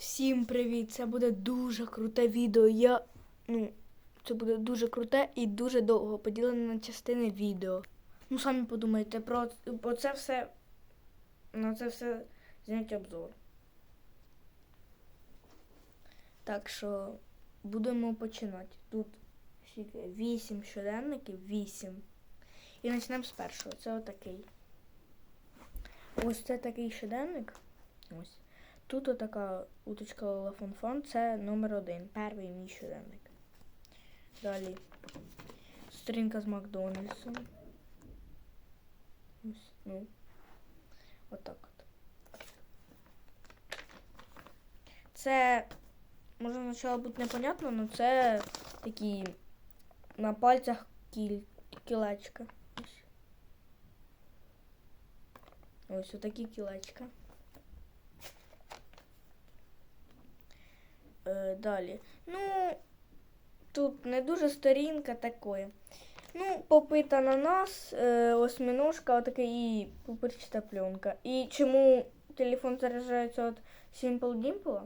Всім привіт! Це буде дуже круте відео. Я, ну, це буде дуже круте і дуже довго поділене на частини відео. Ну, самі подумайте, про, про це все. На це все знять обзор. Так що будемо починати. Тут скільки? 8 щоденників, 8. І почнемо з першого. Це отакий. Ось це такий щоденник. Ось. Тут отака уточка Лафонфон, це номер один. Перший мій щоденник. Далі. Сторінка з Макдональдсом. Ось, ну. Отак от. Це може спочатку бути непонятно, але це такі на пальцях кіль, кілечка. Ось. Ось отакі кілечка. Е, далі. Ну, тут не дуже сторінка такої. Ну, попита на нас, е, осьминожка, отакий і пупирчата пленка. І чому телефон заряджається від Simple Dimple?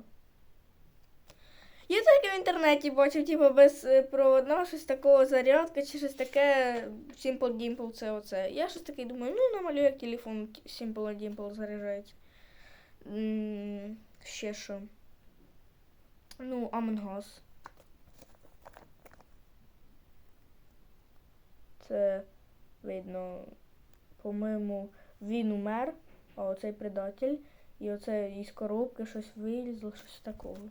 Я тільки в інтернеті бачив, типу, без е, щось такого зарядка чи щось таке Simple Dimple це оце. Я щось таке думаю, ну намалюю, як телефон Simple Dimple заряджається. Ще що. Ну, Among Us. Це видно, по-моєму, він умер, а оцей предатель. І оце із коробки щось вилізло, щось такого.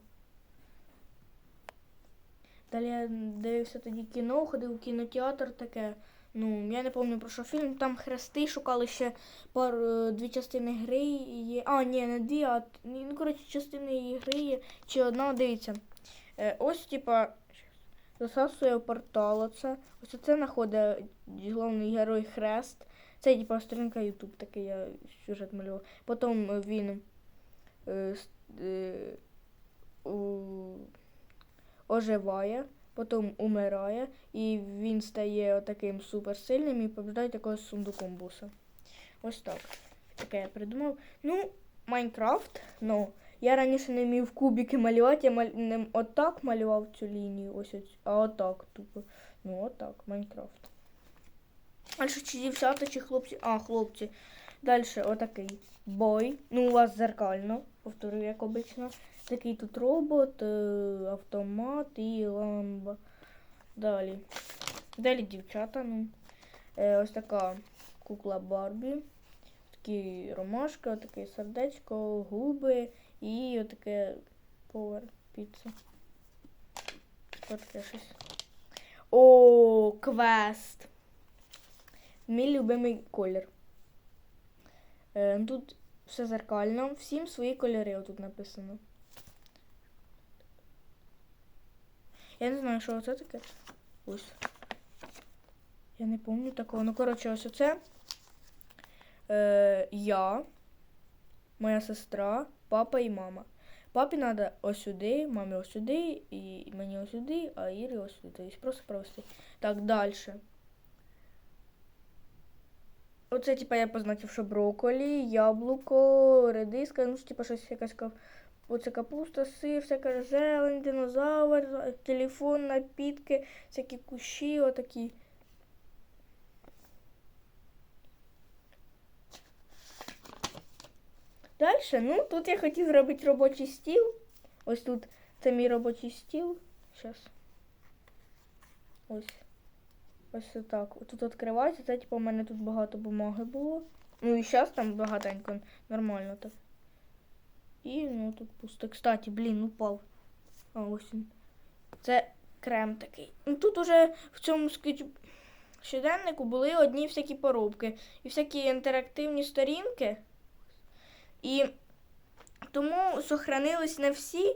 Далі я дивився тоді кіно, ходив в кінотеатр таке. Ну, я не пам'ятаю про що фільм. Там хрести шукали ще пару е, дві частини гри є. А, ні, не дві, а ну коротше, частини гри є. Чи одна, дивіться. Е, ось, типа, засасує портал. Оце. Ось це знаходить головний герой Хрест. Це типа сторінка YouTube, такий я сюжет малював. Потім він е, е, у- оживає, потім умирає, і він стає таким суперсильним і побіждає якогось сундуком буса. Ось так. Таке я придумав. Ну, Майнкрафт, ну. Я раніше не вмів кубики малювати, я маль... не отак малював цю лінію, ось оць... а отак тупо. Ну, отак, Майнкрафт. А що чи дівчата, чи хлопці? А, хлопці. Далі отакий бой. Ну, у вас зеркально, повторюю, як обично. Такий тут робот, е, автомат і ламба. Далі. Далі дівчата, ну. Е, ось така кукла Барбі. Такі ромашка, таке сердечко, губи і отаке повар піца. Що таке щось. О, квест. Мій любимий колір. Е, тут все зеркально. Всім свої кольори отут написано. Я не знаю, що це таке. Ось. Я не пам'ятаю такого. Ну, коротше, ось оце. Е, я, моя сестра, папа і мама. Папі треба ось сюди, мамі ось сюди, і мені ось сюди, а Ірі ось сюди. Тобто просто провести. Так, далі. Оце, типа, я позначив, що брокколі, яблуко, редиска, ну, типа, щось якась. Оце капуста, сир, всяка зелень, динозавр, телефон, напітки, всякі кущі, отакі. Далі, ну, тут я хотів зробити робочий стіл. Ось тут це мій робочий стіл. Зараз. Ось. Ось так. Тут відкривається, це типу, у мене тут багато бумаги було. Ну і зараз там багатенько, нормально так. І ну тут пусто. Кстати, блін, упав. А ось він. Це крем такий. Ну тут уже в цьому скетч... щоденнику були одні всякі поробки і всякі інтерактивні сторінки. І тому сохранились не всі,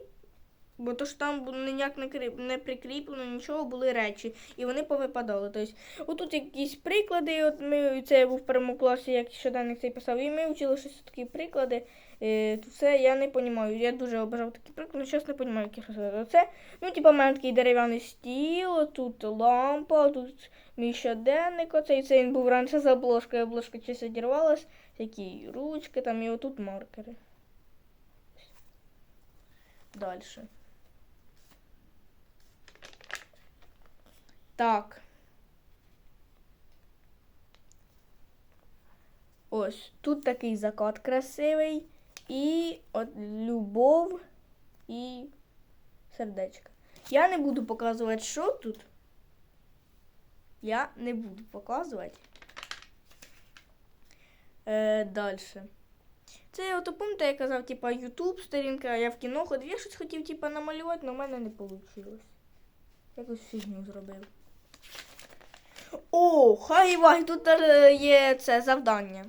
бо то ж там ніяк не, не прикріплено, нічого були речі, і вони повипадали. Тобто, отут якісь приклади, от ми це був в першому класі, як щоденник цей писав, і ми вчили щось такі приклади. Е, то це я не розумію. Я дуже обожав такі приклади, зараз не розумію, які розказати. Оце, ну, типу, у мене такий дерев'яний стіл, тут лампа, тут мій щоденник, оцей це він був раніше за обложкою, обложка щось одірвалась, такі ручки, там і отут маркери. далі. Так. Ось, тут такий закат красивий. І от любов і сердечко. Я не буду показувати, що тут. Я не буду показувати. Е, Далі. Це ото пам'ятаєте, я казав, типа Ютуб, сторінка, я в кіно ходив. Я щось хотів типа, намалювати, але в мене не вийшло. Якусь фігню зробив. О, хай вай, тут е, є це завдання.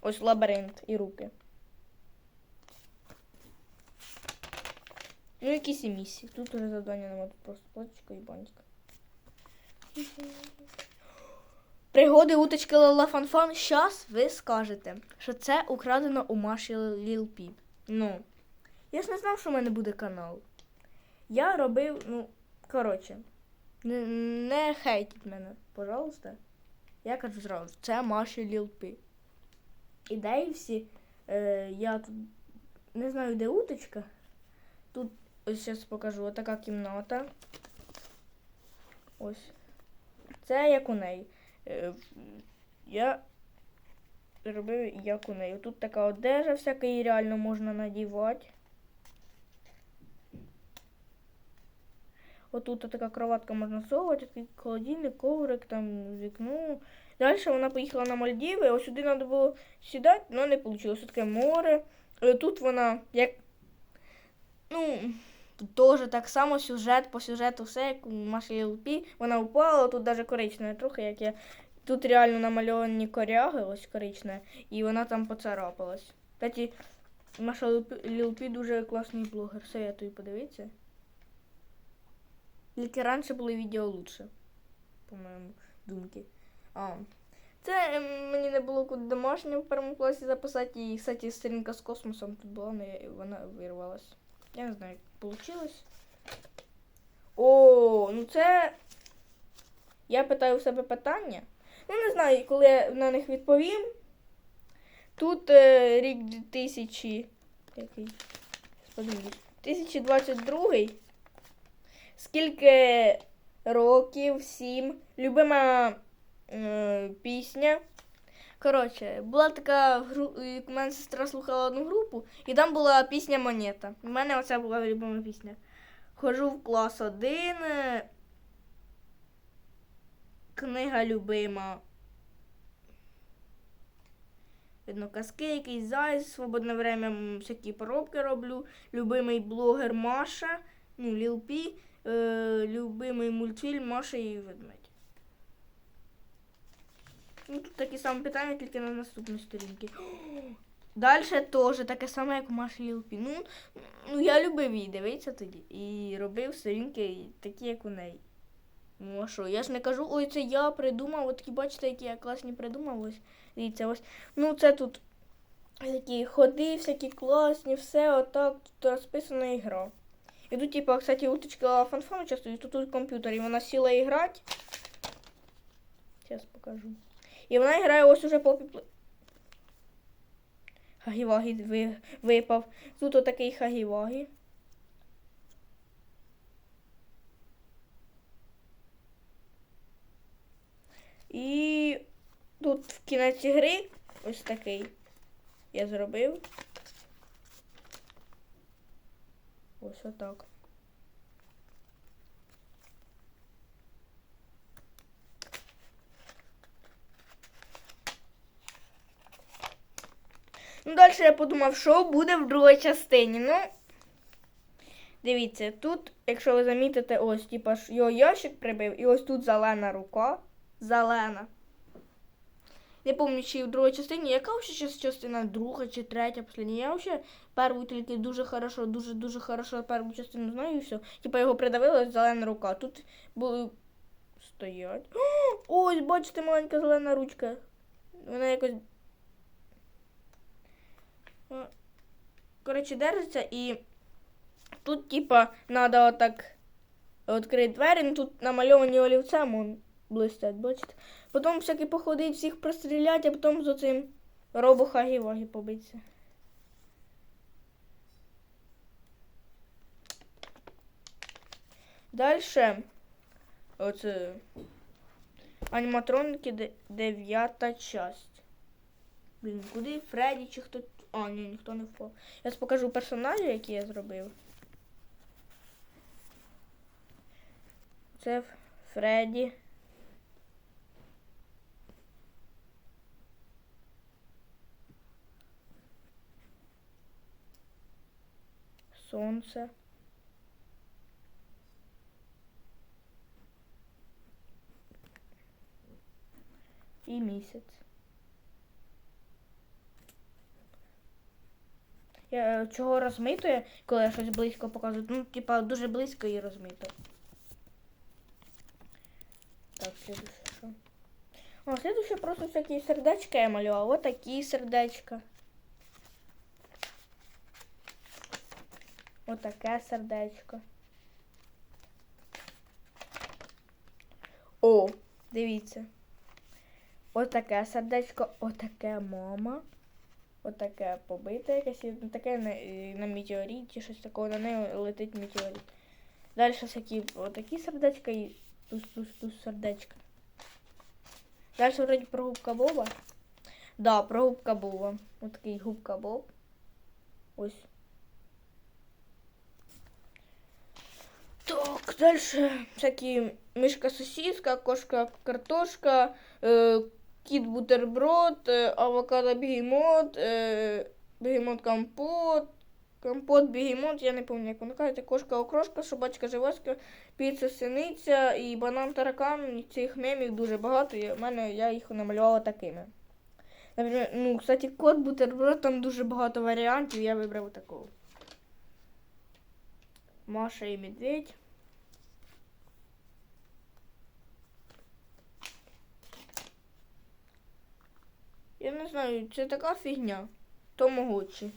Ось лабіринт і руки. Ну, якісь і місії. Тут уже завдання немає, тут просто платочка і банька. Пригоди уточки Лала Фанфан. Щас ви скажете, що це украдено у Маші Лілпі. Ну, я ж не знав, що в мене буде канал. Я робив, ну, коротше, не, не хейтіть мене, пожалуйста. Я кажу зразу, це Маші Лілпі. Ідеї всі. Е, я тут не знаю, де уточка. Тут ось зараз покажу отака кімната. Ось. Це як у неї. Е, Я робив як у неї. Тут така одежа, всяка її реально можна надівати. Отут така кроватка можна совувати, такий холодильник, коврик, там вікно. Далі вона поїхала на Мальдіви, ось сюди треба було сідати, але не вийшло. Ось таке море. Е, Тут вона як. Ну, теж так само сюжет по сюжету, все, як у Маші ЛП. Вона упала, тут навіть коричневе трохи, як я. Тут реально намальовані коряги, ось коричневе, і вона там поцарапалась. Кстати, Маша Лілпі дуже класний блогер, советую подивитися. Тільки раніше було відео лучше, по моєму думці. А. Це ем, мені не було куди домашнє в першому класі записати. І, кстати, стрінка з космосом тут була, але вона вирвалась. Я не знаю, як вийшло. О, ну це. Я питаю у себе питання. Ну, не знаю, коли я на них відповім. Тут е, рік 2000. Який? 2022. Скільки років? Сім. Любима е, пісня. Коротше, була така гру... У мене сестра слухала одну групу, і там була пісня Монета. У мене оця була любима пісня. Хожу в клас один. е, Книга любима. Видно, казки, якийсь зайць, свободне время всякі поробки роблю. Любимий блогер Маша, ну, Ліл Е, любимий мультфільм Маша і ведмедь. Ну, тут такі самі питання, тільки на наступній сторінці. Далі теж таке саме, як у Маші Лілпі. Ну, ну, я любив її дивитися тоді. І робив сторінки такі, як у неї. Ну а що? Я ж не кажу, ой, це я придумав. От такі бачите, які я класні придумав. Ось. Дивіться, ось. Ну, це тут такі ходи, всякі класні, все отак. Тут розписана ігра. І тут, типу, кстати, уточка фанфану часто, і тут у комп'ютері вона сіла і. Зараз покажу. І вона грає ось уже по. Хагівагі ви, випав. Тут отакий хагівагі. І тут в кінець гри ось такий я зробив. Ось отак. Ну, далі я подумав, що буде в другій частині. Ну, дивіться, тут, якщо ви замітите, ось, типа, його ящик прибив, і ось тут зелена рука. Зелена. Не пам'ятаю, чи в другій частині, яка взагалі частина друга чи третя последня. Я взагалі першу тільки дуже хорошо, дуже-дуже хорошо першу частину знаю і все. Типа його придавила зелена рука. Тут були стоять. Ось, бачите, маленька зелена ручка. Вона якось коротше, держиться і тут, типа, треба отак відкрити двері, ну тут намальовані олівцем он блистять, бачите? Потім всякі походить, всіх простріляти, а потім з оцим робо хагі-вагі побитися. Дальше. Оце. Аніматроники дев'ята часть. Блін, куди Фредді чи хто. А, ні, ніхто не впав. Я покажу персонажі, які я зробив. Це Фредді. Сонце. І місяць. Я е, чого розмито, я, коли я щось близько показую? Ну, типа, дуже близько і розмито. Так, следующее що? О, следующее просто всякі сердечка я малював. Вот такі сердечка. Вот таке сердечко. О, дивіться. Отаке сердечко, отаке мама. Отаке побите якесь, таке на, на метеоріті, щось такого, на неї летить метеорит. Далі всякі отакі сердечка і туз-туз-туз сердечка. Далі вроді про губка Боба. Да, про губка Боба. Отакий губка Боб. Ось. Так, дальше всякі мишка сосиска, кошка картошка, е, кіт бутерброд, е, авокадо бігемот, е, бігемот компот, бігемот, я не пам'ятаю, як воно кажеться, кошка окрошка, собачка живоська, піца синиця і банан таракан. Цих мемів дуже багато, і в мене я їх намалювала такими. Ну, кстати, кот бутерброд, там дуже багато варіантів, я вибрав такого. Маша і медведь. Я не знаю, це така фігня. Томогочі.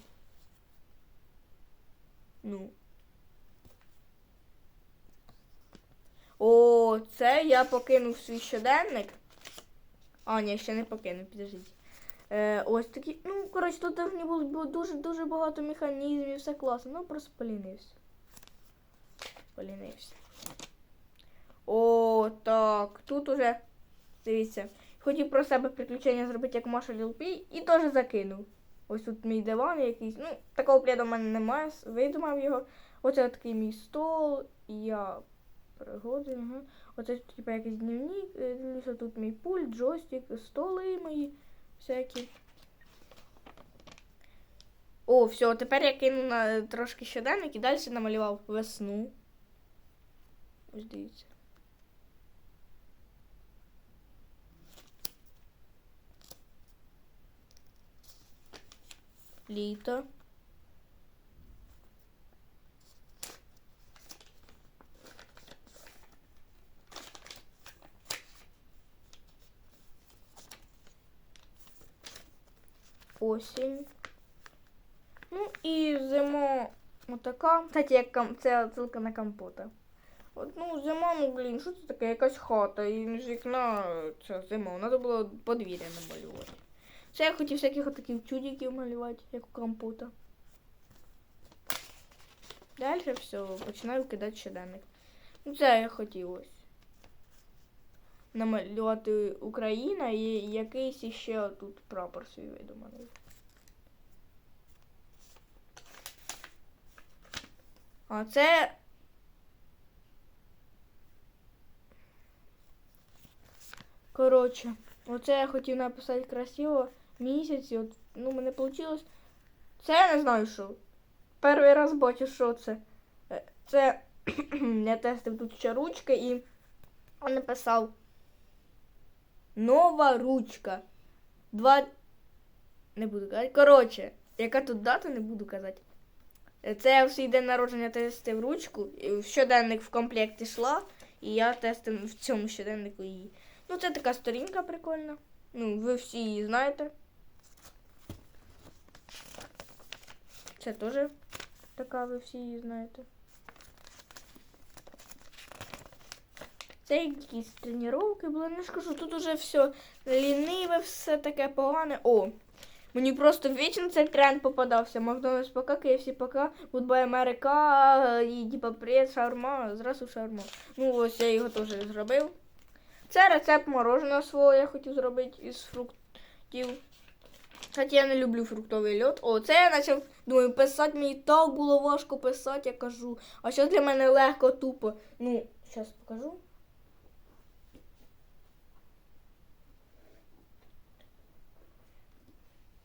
Ну. О, це я покинув свій щоденник. А, ні, ще не покинув, підождіть. Е, ось такі. Ну, коротше, тут було було дуже-дуже багато механізмів, все класно. Ну, просто полінився. Полінився. О, так. Тут уже. Дивіться. Хотів про себе приключення зробити, як Маша Лілпі, і теж закинув. Ось тут мій диван якийсь. Ну, такого пледа в мене немає, видумав його. Оце такий мій стол, і я пригоди. Ага. Оце типу якийсь дневник, е, дивлюся, тут мій пульт, джойстик, столи мої всякі. О, все, тепер я кинув на трошки щоденник і далі намалював весну. Ось дивіться. Літо. Осінь. Ну і зима отака. Кстати, як кам... це ссылка на компота. От, ну, зима, ну блін, що це таке? Якась хата, і з вікна це зима. Треба було подвір'я намалювати. Це я хотів всяких отаких чудиків малювати, як у компота. Далі все, починаю кидати щоденник. Ну, це я хотів ось. Намалювати Україна і якийсь іще тут прапор свій видуманий. А це. Коротше, оце я хотів написати красиво місяць, і от, ну, мене вийшло. Це я не знаю, що. Перший раз бачу, що це. Е, Це я тестив тут ще ручка і написав Нова ручка. Два. Не буду казати. Коротше, яка тут дата, не буду казати. Е, Це я в свій день народження тестив ручку. В щоденник в комплект йшла, і я тестив в цьому щоденнику її. Ну, це така сторінка прикольна. Ну, ви всі її знаєте. Це теж така, ви всі її знаєте. Це якісь тренування були. Не скажу, тут уже все ліниве, все таке погане. О, Мені просто вічно цей тренд попадався. Макдональдс пока, KFC пока, Goodbye America і типа привіт, шаурма, зразу шаурма. Ну ось я його теж зробив. Це рецепт мороженого свого я хотів зробити із фруктів. Хоча я не люблю фруктовий льод. О, це я почав, думаю, писати мені так було важко писати, я кажу. А що для мене легко, тупо. Ну, зараз покажу.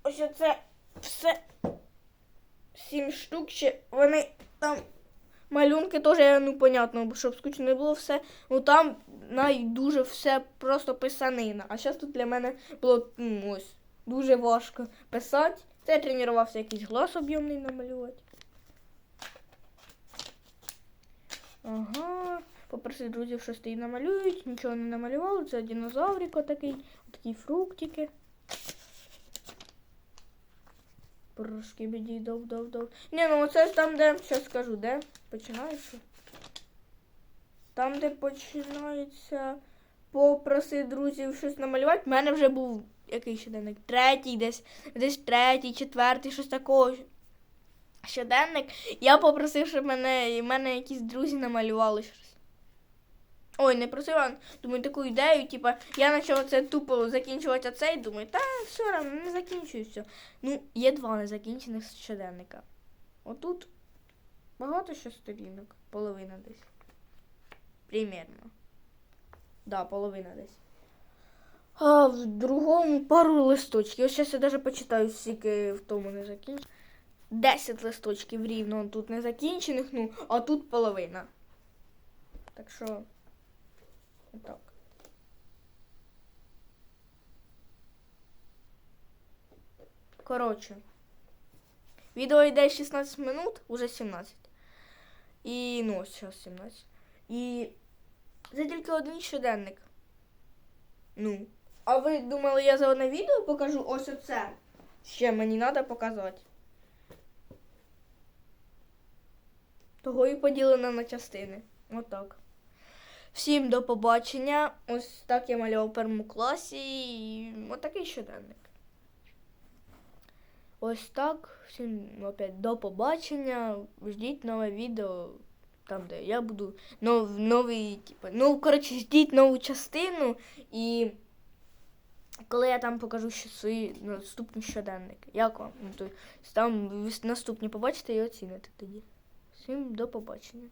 Ось це все сім штук ще. Вони там малюнки теж, ну, понятно, щоб скучно не було все. Ну там най дуже все просто писанина. А зараз тут для мене було ну, ось дуже важко писати. Це я тренувався якийсь глас об'ємний намалювати. Ага. Попросив друзів, що її намалюють, нічого не намалювали. Це динозаврик отакий, такі фруктики. Трошки біді дов дов дов. Ні, ну оце там, де, зараз скажу, де починається. Там, де починається попроси друзів щось намалювати, в мене вже був який щоденник? Третій, десь, десь третій, четвертий, щось такого. Щоденник. Я попросив, щоб мене, і мене якісь друзі намалювали щось. Ой, не просив, а думаю, таку ідею, типа, я почав це тупо закінчувати цей, думаю, та все одно не закінчую все. Ну, є два незакінчених щоденника. Отут багато ще сторінок, половина десь. Примірно. Да, половина десь. А в другому пару листочків. Ось зараз я навіть почитаю, скільки в тому не закінчено. 10 листочків рівно тут не закінчених, ну, а тут половина. Так що. Отак. Коротше. Відео йде 16 минут, уже 17. І ну, ось зараз 17. І це тільки один щоденник. Ну. А ви думали, я за одне відео покажу ось оце? Ще мені треба показати. Того і поділено на частини. Отак. Всім до побачення. Ось так я малював в першому класі. І отакий щоденник. Ось так. Всім опять до побачення. Ждіть нове відео. Там, де я буду нов, новий, типу, ну, коротше, ждіть нову частину і коли я там покажу ще свої наступні щоденники. Як вам? Ну, там наступні побачите і оціните тоді. Всім до побачення.